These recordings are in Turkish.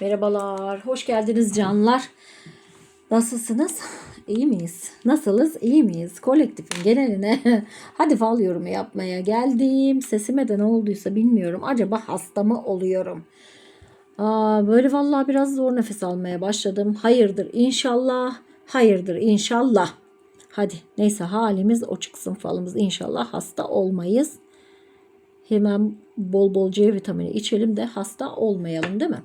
Merhabalar, hoş geldiniz canlar. Nasılsınız? İyi miyiz? Nasılız? İyi miyiz? Kolektifin geneline hadi fal yorumu yapmaya geldim. Sesime de ne olduysa bilmiyorum. Acaba hasta mı oluyorum? Aa, böyle vallahi biraz zor nefes almaya başladım. Hayırdır inşallah. Hayırdır inşallah. Hadi neyse halimiz o çıksın falımız. İnşallah hasta olmayız. Hemen bol bol C vitamini içelim de hasta olmayalım değil mi?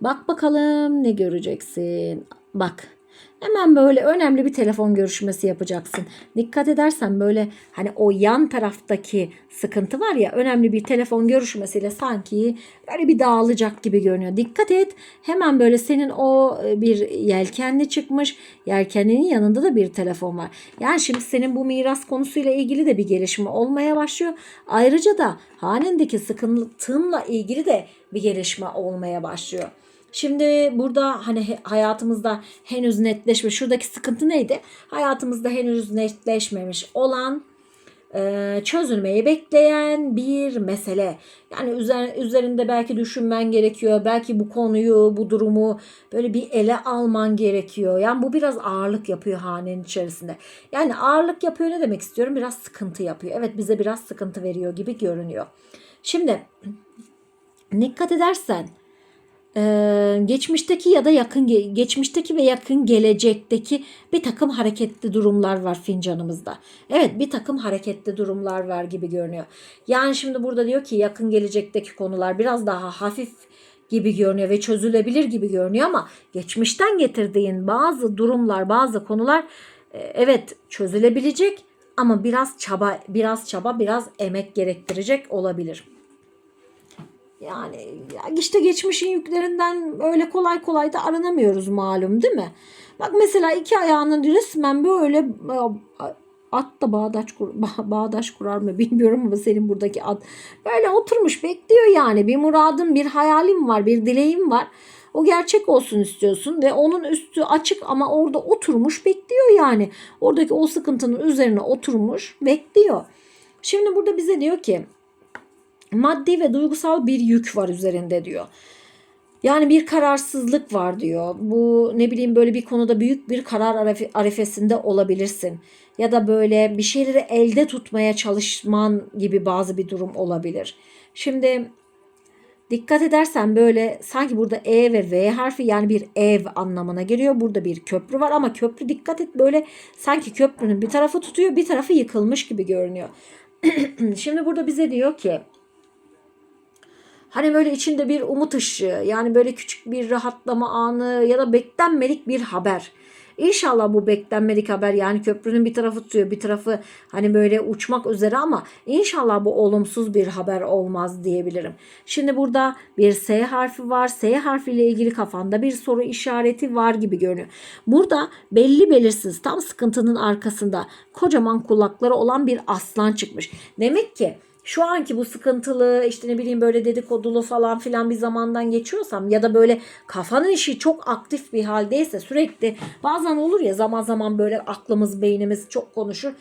Bak bakalım ne göreceksin. Bak hemen böyle önemli bir telefon görüşmesi yapacaksın. Dikkat edersen böyle hani o yan taraftaki sıkıntı var ya önemli bir telefon görüşmesiyle sanki böyle bir dağılacak gibi görünüyor. Dikkat et hemen böyle senin o e, bir yelkenli çıkmış yelkeninin yanında da bir telefon var. Yani şimdi senin bu miras konusuyla ilgili de bir gelişme olmaya başlıyor. Ayrıca da hanendeki sıkıntınla ilgili de bir gelişme olmaya başlıyor. Şimdi burada hani hayatımızda henüz netleşme şuradaki sıkıntı neydi? Hayatımızda henüz netleşmemiş olan e, çözülmeyi bekleyen bir mesele. Yani üzer, üzerinde belki düşünmen gerekiyor. Belki bu konuyu, bu durumu böyle bir ele alman gerekiyor. Yani bu biraz ağırlık yapıyor hanenin içerisinde. Yani ağırlık yapıyor ne demek istiyorum? Biraz sıkıntı yapıyor. Evet bize biraz sıkıntı veriyor gibi görünüyor. Şimdi dikkat edersen ee, geçmişteki ya da yakın ge- geçmişteki ve yakın gelecekteki bir takım hareketli durumlar var fincanımızda. Evet bir takım hareketli durumlar var gibi görünüyor. Yani şimdi burada diyor ki yakın gelecekteki konular biraz daha hafif gibi görünüyor ve çözülebilir gibi görünüyor ama geçmişten getirdiğin bazı durumlar, bazı konular e, evet çözülebilecek ama biraz çaba, biraz çaba, biraz emek gerektirecek olabilir. Yani ya işte geçmişin yüklerinden öyle kolay kolay da aranamıyoruz malum değil mi? Bak mesela iki ayağının resmen böyle at da bağdaş, kur, ba- bağdaş kurar mı bilmiyorum ama senin buradaki at böyle oturmuş bekliyor yani bir muradın bir hayalin var bir dileğin var. O gerçek olsun istiyorsun ve onun üstü açık ama orada oturmuş bekliyor yani. Oradaki o sıkıntının üzerine oturmuş bekliyor. Şimdi burada bize diyor ki maddi ve duygusal bir yük var üzerinde diyor. Yani bir kararsızlık var diyor. Bu ne bileyim böyle bir konuda büyük bir karar arif- arifesinde olabilirsin. Ya da böyle bir şeyleri elde tutmaya çalışman gibi bazı bir durum olabilir. Şimdi dikkat edersen böyle sanki burada E ve V harfi yani bir ev anlamına geliyor. Burada bir köprü var ama köprü dikkat et böyle sanki köprünün bir tarafı tutuyor bir tarafı yıkılmış gibi görünüyor. Şimdi burada bize diyor ki Hani böyle içinde bir umut ışığı yani böyle küçük bir rahatlama anı ya da beklenmedik bir haber. İnşallah bu beklenmedik haber yani köprünün bir tarafı tutuyor bir tarafı hani böyle uçmak üzere ama inşallah bu olumsuz bir haber olmaz diyebilirim. Şimdi burada bir S harfi var. S harfiyle ilgili kafanda bir soru işareti var gibi görünüyor. Burada belli belirsiz tam sıkıntının arkasında kocaman kulakları olan bir aslan çıkmış. Demek ki şu anki bu sıkıntılı işte ne bileyim böyle dedikodulu falan filan bir zamandan geçiyorsam ya da böyle kafanın işi çok aktif bir haldeyse sürekli bazen olur ya zaman zaman böyle aklımız beynimiz çok konuşur.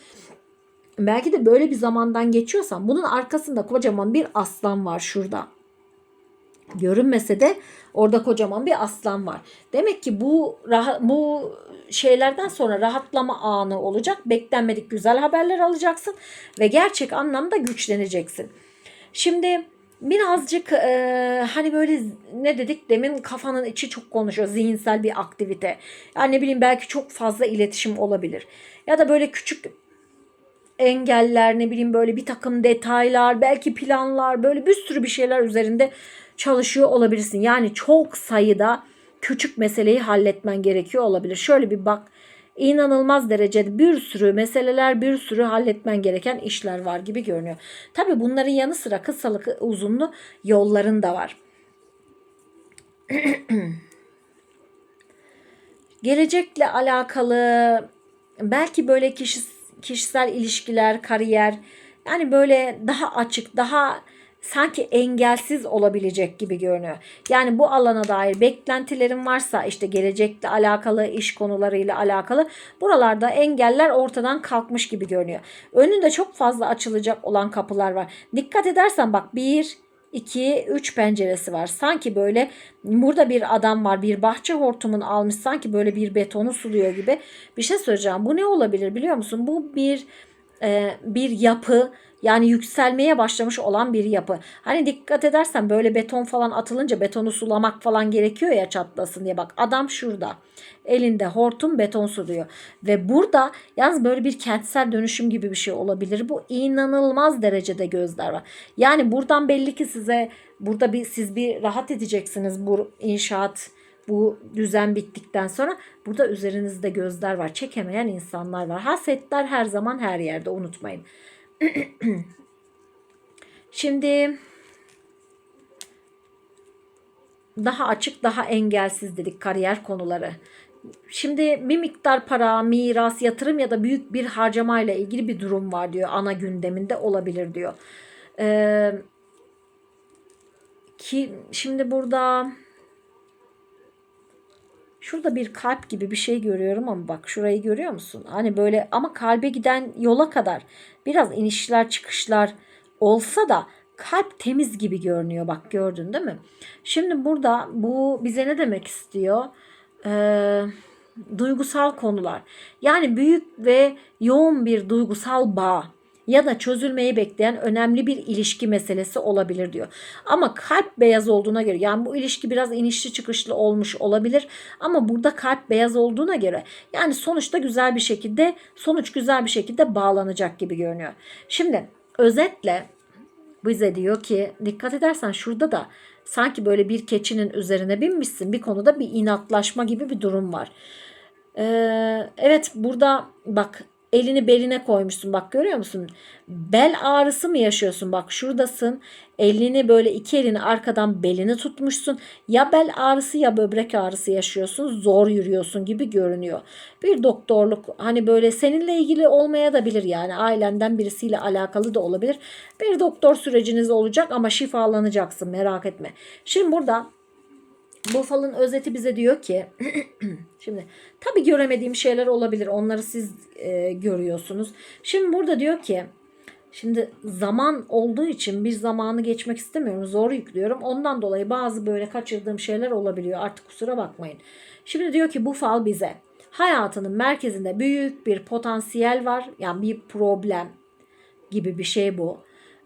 Belki de böyle bir zamandan geçiyorsam bunun arkasında kocaman bir aslan var şurada. Görünmese de orada kocaman bir aslan var. Demek ki bu bu şeylerden sonra rahatlama anı olacak. Beklenmedik güzel haberler alacaksın ve gerçek anlamda güçleneceksin. Şimdi birazcık e, hani böyle ne dedik demin kafanın içi çok konuşuyor zihinsel bir aktivite. Yani ne bileyim belki çok fazla iletişim olabilir. Ya da böyle küçük engeller ne bileyim böyle bir takım detaylar belki planlar böyle bir sürü bir şeyler üzerinde çalışıyor olabilirsin. Yani çok sayıda küçük meseleyi halletmen gerekiyor olabilir. Şöyle bir bak inanılmaz derecede bir sürü meseleler bir sürü halletmen gereken işler var gibi görünüyor. Tabi bunların yanı sıra kısalı uzunlu yolların da var. Gelecekle alakalı belki böyle kişi, kişisel ilişkiler, kariyer yani böyle daha açık, daha sanki engelsiz olabilecek gibi görünüyor. Yani bu alana dair beklentilerin varsa işte gelecekle alakalı, iş konularıyla alakalı buralarda engeller ortadan kalkmış gibi görünüyor. Önünde çok fazla açılacak olan kapılar var. Dikkat edersen bak 1, 2, 3 penceresi var. Sanki böyle burada bir adam var. Bir bahçe hortumunu almış. Sanki böyle bir betonu suluyor gibi. Bir şey söyleyeceğim. Bu ne olabilir biliyor musun? Bu bir e, bir yapı yani yükselmeye başlamış olan bir yapı. Hani dikkat edersen böyle beton falan atılınca betonu sulamak falan gerekiyor ya çatlasın diye. Bak adam şurada. Elinde hortum beton suluyor. Ve burada yalnız böyle bir kentsel dönüşüm gibi bir şey olabilir. Bu inanılmaz derecede gözler var. Yani buradan belli ki size burada bir siz bir rahat edeceksiniz bu inşaat bu düzen bittikten sonra burada üzerinizde gözler var. Çekemeyen insanlar var. Hasetler her zaman her yerde unutmayın. Şimdi daha açık, daha engelsiz dedik kariyer konuları. Şimdi bir miktar para, miras, yatırım ya da büyük bir harcamayla ilgili bir durum var diyor. Ana gündeminde olabilir diyor. Ee, ki şimdi burada Şurada bir kalp gibi bir şey görüyorum ama bak şurayı görüyor musun? Hani böyle ama kalbe giden yola kadar biraz inişler çıkışlar olsa da kalp temiz gibi görünüyor. Bak gördün değil mi? Şimdi burada bu bize ne demek istiyor? Ee, duygusal konular. Yani büyük ve yoğun bir duygusal bağ ya da çözülmeyi bekleyen önemli bir ilişki meselesi olabilir diyor. Ama kalp beyaz olduğuna göre yani bu ilişki biraz inişli çıkışlı olmuş olabilir ama burada kalp beyaz olduğuna göre yani sonuçta güzel bir şekilde sonuç güzel bir şekilde bağlanacak gibi görünüyor. Şimdi özetle bize diyor ki dikkat edersen şurada da sanki böyle bir keçinin üzerine binmişsin bir konuda bir inatlaşma gibi bir durum var. Ee, evet burada bak elini beline koymuşsun bak görüyor musun? Bel ağrısı mı yaşıyorsun? Bak şuradasın. Elini böyle iki elini arkadan belini tutmuşsun. Ya bel ağrısı ya böbrek ağrısı yaşıyorsun. Zor yürüyorsun gibi görünüyor. Bir doktorluk hani böyle seninle ilgili olmaya da bilir yani ailenden birisiyle alakalı da olabilir. Bir doktor süreciniz olacak ama şifalanacaksın merak etme. Şimdi burada bu falın özeti bize diyor ki şimdi tabii göremediğim şeyler olabilir. Onları siz e, görüyorsunuz. Şimdi burada diyor ki şimdi zaman olduğu için bir zamanı geçmek istemiyorum. Zor yüklüyorum. Ondan dolayı bazı böyle kaçırdığım şeyler olabiliyor. Artık kusura bakmayın. Şimdi diyor ki bu fal bize hayatının merkezinde büyük bir potansiyel var. Yani bir problem gibi bir şey bu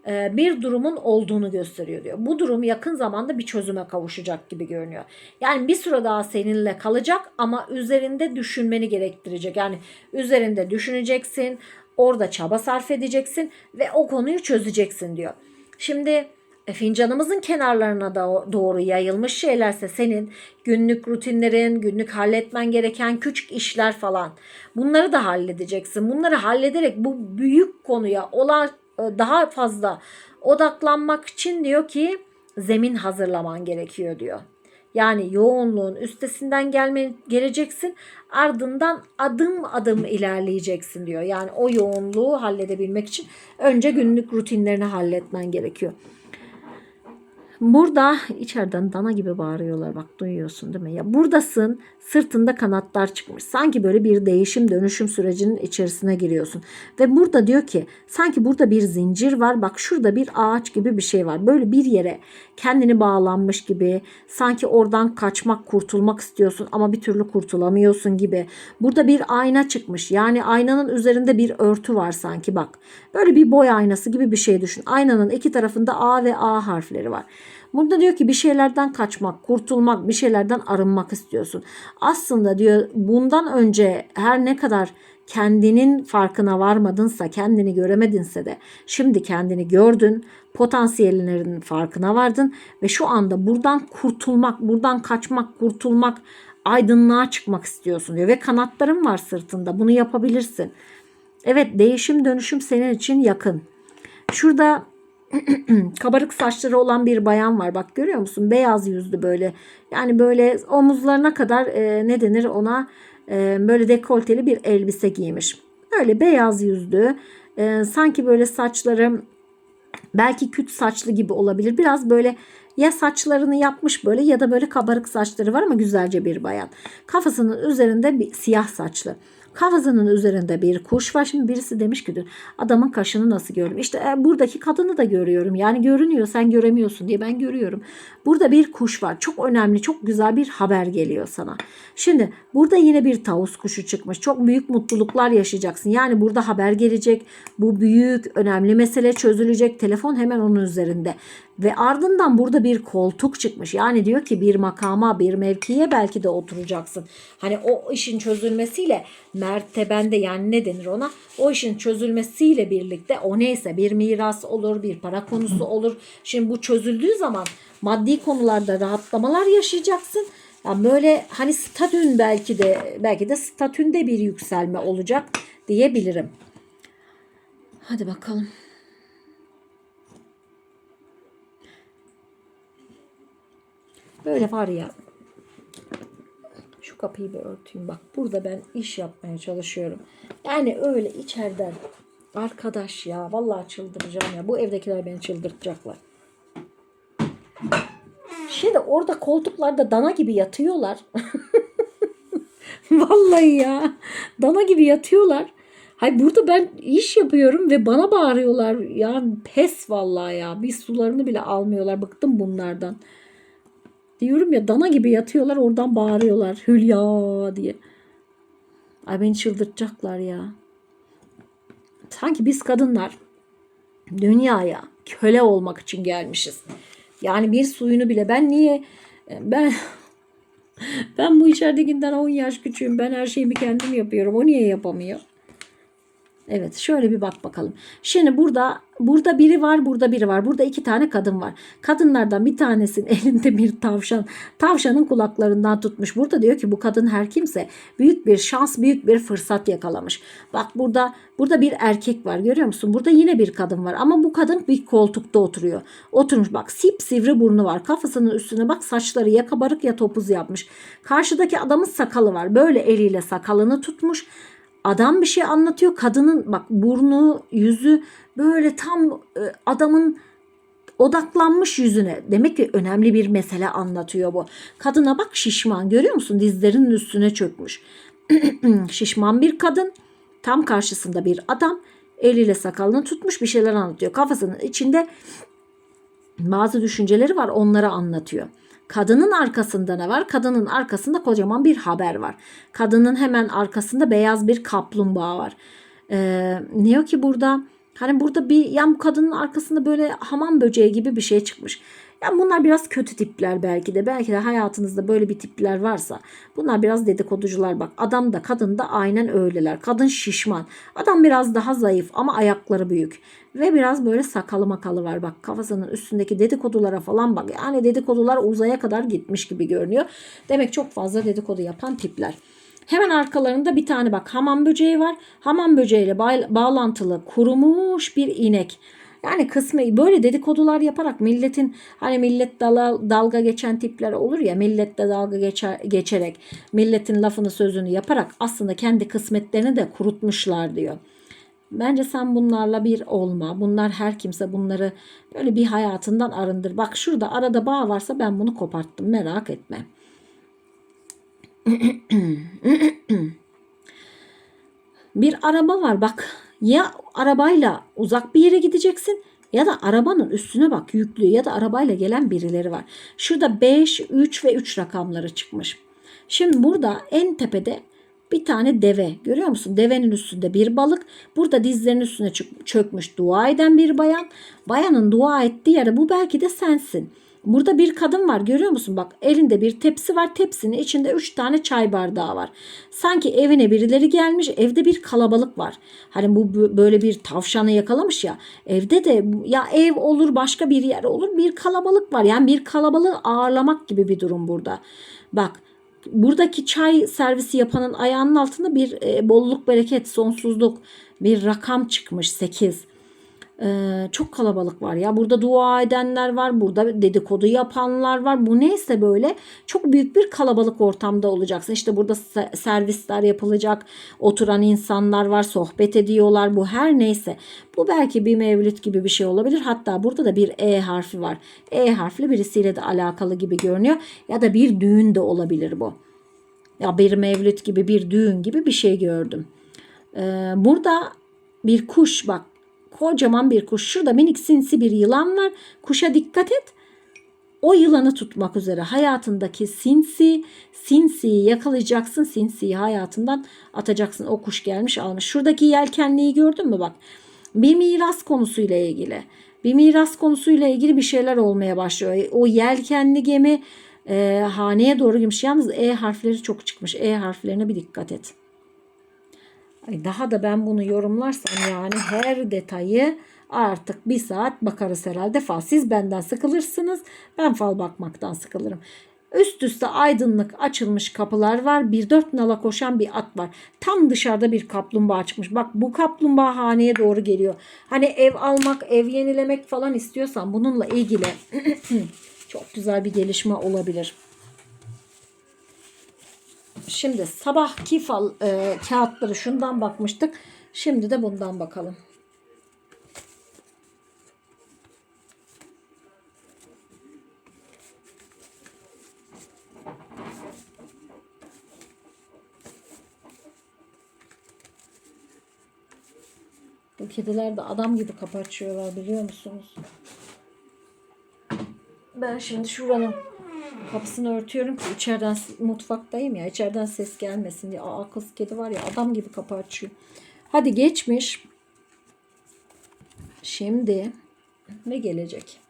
bir durumun olduğunu gösteriyor diyor. Bu durum yakın zamanda bir çözüme kavuşacak gibi görünüyor. Yani bir süre daha seninle kalacak ama üzerinde düşünmeni gerektirecek. Yani üzerinde düşüneceksin, orada çaba sarf edeceksin ve o konuyu çözeceksin diyor. Şimdi e, fincanımızın kenarlarına da doğru yayılmış şeylerse senin günlük rutinlerin, günlük halletmen gereken küçük işler falan. Bunları da halledeceksin. Bunları hallederek bu büyük konuya olan e, daha fazla odaklanmak için diyor ki zemin hazırlaman gerekiyor diyor. Yani yoğunluğun üstesinden gelme geleceksin. Ardından adım adım ilerleyeceksin diyor. Yani o yoğunluğu halledebilmek için önce günlük rutinlerini halletmen gerekiyor. Burada içeriden dana gibi bağırıyorlar bak duyuyorsun değil mi? Ya buradasın sırtında kanatlar çıkmış. Sanki böyle bir değişim dönüşüm sürecinin içerisine giriyorsun. Ve burada diyor ki sanki burada bir zincir var. Bak şurada bir ağaç gibi bir şey var. Böyle bir yere kendini bağlanmış gibi. Sanki oradan kaçmak kurtulmak istiyorsun ama bir türlü kurtulamıyorsun gibi. Burada bir ayna çıkmış. Yani aynanın üzerinde bir örtü var sanki bak. Böyle bir boy aynası gibi bir şey düşün. Aynanın iki tarafında A ve A harfleri var. Burada diyor ki bir şeylerden kaçmak, kurtulmak, bir şeylerden arınmak istiyorsun. Aslında diyor bundan önce her ne kadar kendinin farkına varmadınsa, kendini göremedinse de şimdi kendini gördün, potansiyellerinin farkına vardın ve şu anda buradan kurtulmak, buradan kaçmak, kurtulmak, aydınlığa çıkmak istiyorsun diyor ve kanatların var sırtında. Bunu yapabilirsin. Evet, değişim dönüşüm senin için yakın. Şurada kabarık saçları olan bir bayan var. Bak görüyor musun? Beyaz yüzlü böyle. Yani böyle omuzlarına kadar e, ne denir ona? E, böyle dekolteli bir elbise giymiş. Böyle beyaz yüzlü. E, sanki böyle saçları belki küt saçlı gibi olabilir. Biraz böyle Ya saçlarını yapmış böyle ya da böyle kabarık saçları var ama güzelce bir bayan. Kafasının üzerinde bir siyah saçlı. Kafasının üzerinde bir kuş var. Şimdi birisi demiş ki adamın kaşını nasıl gördüm? İşte e, buradaki kadını da görüyorum. Yani görünüyor sen göremiyorsun diye ben görüyorum. Burada bir kuş var. Çok önemli, çok güzel bir haber geliyor sana. Şimdi burada yine bir tavus kuşu çıkmış. Çok büyük mutluluklar yaşayacaksın. Yani burada haber gelecek. Bu büyük, önemli mesele çözülecek. Telefon hemen onun üzerinde. Ve ardından burada bir koltuk çıkmış. Yani diyor ki bir makama, bir mevkiye belki de oturacaksın. Hani o işin çözülmesiyle mertebende yani ne denir ona? O işin çözülmesiyle birlikte o neyse bir miras olur, bir para konusu olur. Şimdi bu çözüldüğü zaman maddi konularda rahatlamalar yaşayacaksın. Yani böyle hani statün belki de belki de statünde bir yükselme olacak diyebilirim. Hadi bakalım. Böyle var ya. Şu kapıyı bir örteyim. Bak burada ben iş yapmaya çalışıyorum. Yani öyle içeriden arkadaş ya vallahi çıldıracağım ya. Bu evdekiler beni çıldırtacaklar. Şimdi orada koltuklarda dana gibi yatıyorlar. vallahi ya. Dana gibi yatıyorlar. Hay burada ben iş yapıyorum ve bana bağırıyorlar. Ya pes vallahi ya. Bir sularını bile almıyorlar. Bıktım bunlardan. Diyorum ya dana gibi yatıyorlar oradan bağırıyorlar. Hülya diye. Ay beni çıldırtacaklar ya. Sanki biz kadınlar dünyaya köle olmak için gelmişiz. Yani bir suyunu bile ben niye ben ben bu içeridekinden 10 yaş küçüğüm. Ben her şeyimi kendim yapıyorum. O niye yapamıyor? Evet şöyle bir bak bakalım. Şimdi burada burada biri var burada biri var. Burada iki tane kadın var. Kadınlardan bir tanesinin elinde bir tavşan. Tavşanın kulaklarından tutmuş. Burada diyor ki bu kadın her kimse büyük bir şans büyük bir fırsat yakalamış. Bak burada burada bir erkek var görüyor musun? Burada yine bir kadın var ama bu kadın bir koltukta oturuyor. Oturmuş bak sip sivri burnu var. Kafasının üstüne bak saçları ya kabarık ya topuz yapmış. Karşıdaki adamın sakalı var. Böyle eliyle sakalını tutmuş adam bir şey anlatıyor. Kadının bak burnu, yüzü böyle tam e, adamın odaklanmış yüzüne. Demek ki önemli bir mesele anlatıyor bu. Kadına bak şişman görüyor musun? Dizlerinin üstüne çökmüş. şişman bir kadın. Tam karşısında bir adam. Eliyle sakalını tutmuş bir şeyler anlatıyor. Kafasının içinde bazı düşünceleri var onları anlatıyor. Kadının arkasında ne var? Kadının arkasında kocaman bir haber var. Kadının hemen arkasında beyaz bir kaplumbağa var. Ee, diyor ki burada hani burada bir yan kadının arkasında böyle hamam böceği gibi bir şey çıkmış. Yani bunlar biraz kötü tipler belki de. Belki de hayatınızda böyle bir tipler varsa. Bunlar biraz dedikoducular bak. Adam da kadın da aynen öyleler. Kadın şişman. Adam biraz daha zayıf ama ayakları büyük. Ve biraz böyle sakalı makalı var bak kafasının üstündeki dedikodulara falan bak. Yani dedikodular uzaya kadar gitmiş gibi görünüyor. Demek çok fazla dedikodu yapan tipler. Hemen arkalarında bir tane bak hamam böceği var. Hamam böceğiyle bağlantılı kurumuş bir inek. Yani kısmı böyle dedikodular yaparak milletin hani millet dala, dalga geçen tipler olur ya millette dalga geçer, geçerek milletin lafını sözünü yaparak aslında kendi kısmetlerini de kurutmuşlar diyor. Bence sen bunlarla bir olma. Bunlar her kimse bunları böyle bir hayatından arındır. Bak şurada arada bağ varsa ben bunu koparttım. Merak etme. bir araba var bak. Ya arabayla uzak bir yere gideceksin ya da arabanın üstüne bak yüklü ya da arabayla gelen birileri var. Şurada 5, 3 ve 3 rakamları çıkmış. Şimdi burada en tepede bir tane deve görüyor musun? Devenin üstünde bir balık. Burada dizlerinin üstüne çökmüş dua eden bir bayan. Bayanın dua ettiği yere bu belki de sensin. Burada bir kadın var görüyor musun? Bak elinde bir tepsi var. Tepsinin içinde 3 tane çay bardağı var. Sanki evine birileri gelmiş. Evde bir kalabalık var. Hani bu böyle bir tavşanı yakalamış ya. Evde de ya ev olur başka bir yer olur. Bir kalabalık var. Yani bir kalabalığı ağırlamak gibi bir durum burada. Bak buradaki çay servisi yapanın ayağının altında bir e, bolluk bereket, sonsuzluk bir rakam çıkmış 8. Ee, çok kalabalık var ya. Burada dua edenler var. Burada dedikodu yapanlar var. Bu neyse böyle çok büyük bir kalabalık ortamda olacaksın. İşte burada se- servisler yapılacak. Oturan insanlar var. Sohbet ediyorlar. Bu her neyse. Bu belki bir mevlüt gibi bir şey olabilir. Hatta burada da bir E harfi var. E harfli birisiyle de alakalı gibi görünüyor. Ya da bir düğün de olabilir bu. Ya bir mevlüt gibi bir düğün gibi bir şey gördüm. Ee, burada bir kuş bak kocaman bir kuş. Şurada minik sinsi bir yılan var. Kuşa dikkat et. O yılanı tutmak üzere hayatındaki sinsi, sinsiyi yakalayacaksın. Sinsiyi hayatından atacaksın. O kuş gelmiş almış. Şuradaki yelkenliği gördün mü bak. Bir miras konusuyla ilgili. Bir miras konusuyla ilgili bir şeyler olmaya başlıyor. O yelkenli gemi e, haneye doğru girmiş. Yalnız E harfleri çok çıkmış. E harflerine bir dikkat et. Daha da ben bunu yorumlarsam yani her detayı artık bir saat bakarız herhalde fal. Siz benden sıkılırsınız. Ben fal bakmaktan sıkılırım. Üst üste aydınlık açılmış kapılar var. Bir dört nala koşan bir at var. Tam dışarıda bir kaplumbağa çıkmış. Bak bu kaplumbağa haneye doğru geliyor. Hani ev almak, ev yenilemek falan istiyorsan bununla ilgili çok güzel bir gelişme olabilir. Şimdi sabahki fal e, kağıtları şundan bakmıştık. Şimdi de bundan bakalım. Bu kediler de adam gibi kapı açıyorlar biliyor musunuz? Ben şimdi şuranın kapısını örtüyorum ki içeriden mutfaktayım ya içeriden ses gelmesin diye. Aa kız kedi var ya adam gibi kapı açıyor. Hadi geçmiş. Şimdi ne gelecek?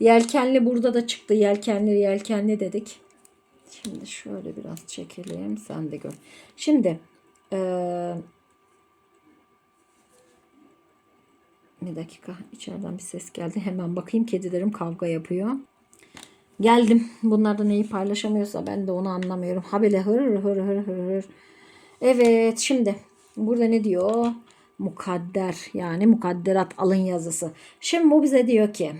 Yelkenli burada da çıktı. Yelkenli yelkenli dedik. Şimdi şöyle biraz çekelim. Sen de gör. Şimdi eee Bir dakika içeriden bir ses geldi. Hemen bakayım kedilerim kavga yapıyor. Geldim. Bunlar da neyi paylaşamıyorsa ben de onu anlamıyorum. Habele hır hır hır hır hır. Evet şimdi burada ne diyor? Mukadder yani mukadderat alın yazısı. Şimdi bu bize diyor ki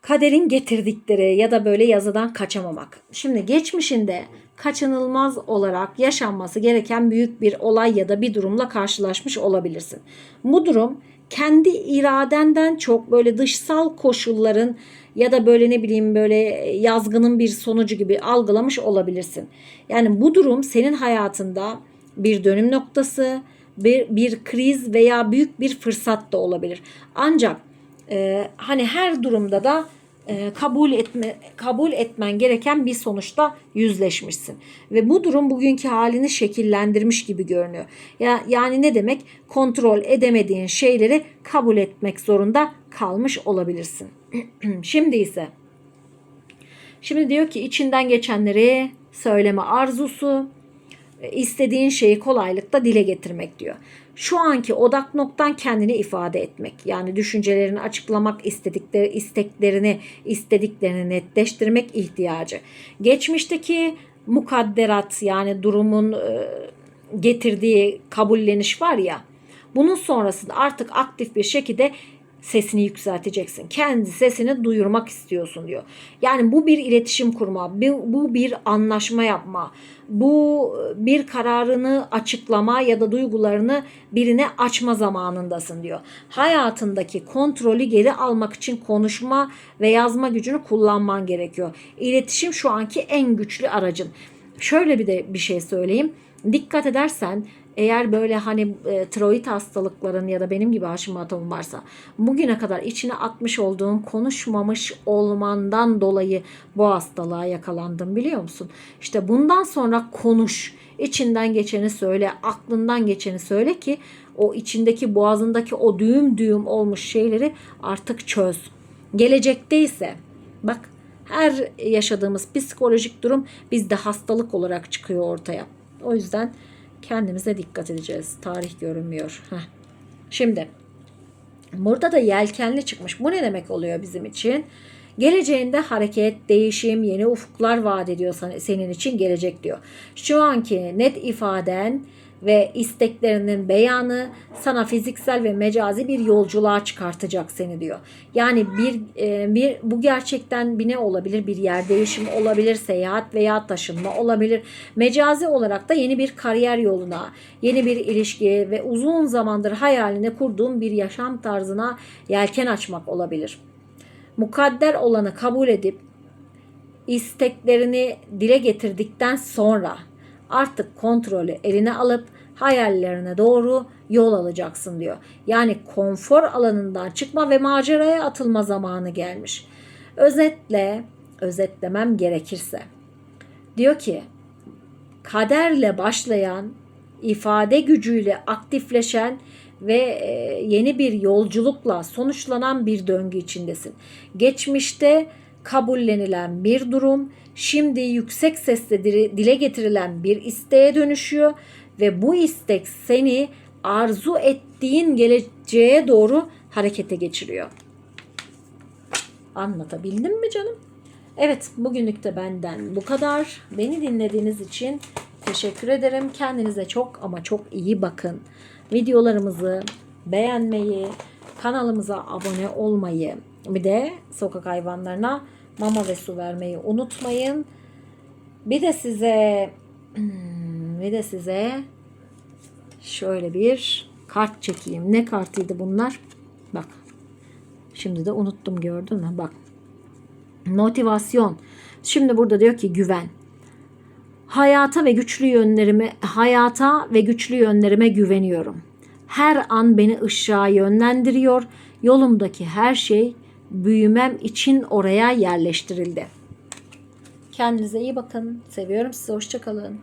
kaderin getirdikleri ya da böyle yazıdan kaçamamak. Şimdi geçmişinde kaçınılmaz olarak yaşanması gereken büyük bir olay ya da bir durumla karşılaşmış olabilirsin. Bu durum kendi iradenden çok böyle dışsal koşulların ya da böyle ne bileyim böyle yazgının bir sonucu gibi algılamış olabilirsin. Yani bu durum senin hayatında bir dönüm noktası, bir, bir kriz veya büyük bir fırsat da olabilir. Ancak e, hani her durumda da e, kabul etme kabul etmen gereken bir sonuçta yüzleşmişsin ve bu durum bugünkü halini şekillendirmiş gibi görünüyor. Ya yani ne demek? Kontrol edemediğin şeyleri kabul etmek zorunda kalmış olabilirsin. Şimdi ise Şimdi diyor ki içinden geçenleri söyleme arzusu, istediğin şeyi kolaylıkla dile getirmek diyor. Şu anki odak noktan kendini ifade etmek. Yani düşüncelerini açıklamak, istedikleri isteklerini, istediklerini netleştirmek ihtiyacı. Geçmişteki mukadderat yani durumun e, getirdiği kabulleniş var ya. Bunun sonrasında artık aktif bir şekilde sesini yükselteceksin. Kendi sesini duyurmak istiyorsun diyor. Yani bu bir iletişim kurma, bu bir anlaşma yapma, bu bir kararını açıklama ya da duygularını birine açma zamanındasın diyor. Hayatındaki kontrolü geri almak için konuşma ve yazma gücünü kullanman gerekiyor. İletişim şu anki en güçlü aracın. Şöyle bir de bir şey söyleyeyim. Dikkat edersen eğer böyle hani e, tiroid hastalıkların ya da benim gibi Hashimoto'm varsa bugüne kadar içine atmış olduğum konuşmamış olmandan dolayı bu hastalığa yakalandım biliyor musun? İşte bundan sonra konuş. içinden geçeni söyle, aklından geçeni söyle ki o içindeki boğazındaki o düğüm düğüm olmuş şeyleri artık çöz. Gelecekte ise bak her yaşadığımız psikolojik durum bizde hastalık olarak çıkıyor ortaya. O yüzden kendimize dikkat edeceğiz. Tarih görünmüyor. Heh. Şimdi burada da yelkenli çıkmış. Bu ne demek oluyor bizim için? Geleceğinde hareket, değişim, yeni ufuklar vaat ediyor senin için gelecek diyor. Şu anki net ifaden ve isteklerinin beyanı sana fiziksel ve mecazi bir yolculuğa çıkartacak seni diyor. Yani bir e, bir bu gerçekten bir ne olabilir? Bir yer değişimi olabilir, seyahat veya taşınma olabilir. Mecazi olarak da yeni bir kariyer yoluna, yeni bir ilişki ve uzun zamandır hayalini kurduğun bir yaşam tarzına yelken açmak olabilir. Mukadder olanı kabul edip isteklerini dile getirdikten sonra artık kontrolü eline alıp hayallerine doğru yol alacaksın diyor. Yani konfor alanından çıkma ve maceraya atılma zamanı gelmiş. Özetle, özetlemem gerekirse diyor ki kaderle başlayan, ifade gücüyle aktifleşen ve e, yeni bir yolculukla sonuçlanan bir döngü içindesin. Geçmişte kabullenilen bir durum şimdi yüksek sesle dile getirilen bir isteğe dönüşüyor ve bu istek seni arzu ettiğin geleceğe doğru harekete geçiriyor. Anlatabildim mi canım? Evet, bugünlük de benden bu kadar. Beni dinlediğiniz için teşekkür ederim. Kendinize çok ama çok iyi bakın. Videolarımızı beğenmeyi, kanalımıza abone olmayı, bir de sokak hayvanlarına mama ve su vermeyi unutmayın. Bir de size bir de size şöyle bir kart çekeyim. Ne kartıydı bunlar? Bak. Şimdi de unuttum gördün mü? Bak. Motivasyon. Şimdi burada diyor ki güven. Hayata ve güçlü yönlerime hayata ve güçlü yönlerime güveniyorum. Her an beni ışığa yönlendiriyor. Yolumdaki her şey büyümem için oraya yerleştirildi. Kendinize iyi bakın. Seviyorum sizi. Hoşçakalın.